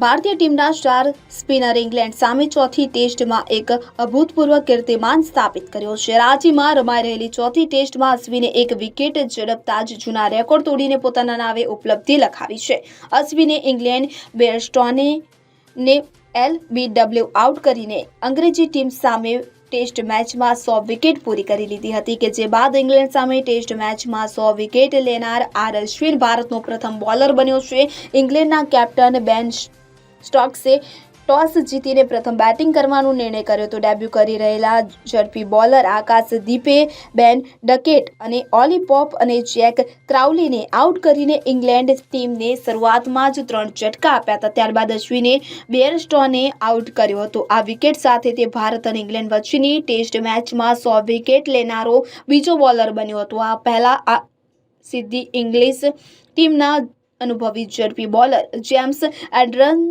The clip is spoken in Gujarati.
ભારતીય ટીમના સ્ટાર સ્પિનર ઇંગ્લેન્ડ સામે ચોથી ટેસ્ટમાં એક અભૂતપૂર્વ કીર્તિમાન સ્થાપિત કર્યો છે. રાંચીમાં રમાઈ રહેલી ચોથી ટેસ્ટમાં અશ્વિને એક વિકેટ ઝડપતા જ જૂના રેકોર્ડ તોડીને પોતાના નામે ઉપલબ્ધિ લખાવી છે. અશ્વિને ઇંગ્લેન્ડ બેરસ્ટોને એલ બી ડબલ્યુ આઉટ કરીને અંગ્રેજી ટીમ સામે ટેસ્ટ મેચમાં સો વિકેટ પૂરી કરી લીધી હતી કે જે બાદ ઇંગ્લેન્ડ સામે ટેસ્ટ મેચમાં સો વિકેટ લેનાર આર અશ્વિન ભારતનો પ્રથમ બોલર બન્યો છે. ઇંગ્લેન્ડના કેપ્ટન બેન સ્ટોક્સે ટોસ જીતીને પ્રથમ બેટિંગ કરવાનો નિર્ણય કર્યો તો ડેબ્યુ કરી રહેલા ઝડપી બોલર આકાશદીપે બેન ડકેટ અને ઓલીપોપ અને જેક ક્રાઉલીને આઉટ કરીને ઇંગ્લેન્ડ ટીમને શરૂઆતમાં જ ત્રણ ઝટકા આપ્યા હતા. ત્યારબાદ અશ્વિને બેરસ્ટોને આઉટ કર્યો હતો. આ વિકેટ સાથે તે ભારત અને ઇંગ્લેન્ડ વચ્ચેની ટેસ્ટ મેચમાં સો વિકેટ લેનારો બીજો બોલર બન્યો હતો. આ પહેલાં આ સિદ્ધિ ઇંગ્લિશ ટીમના અનુભવી ઝડપી બોલર જેમ્સ એડ્રન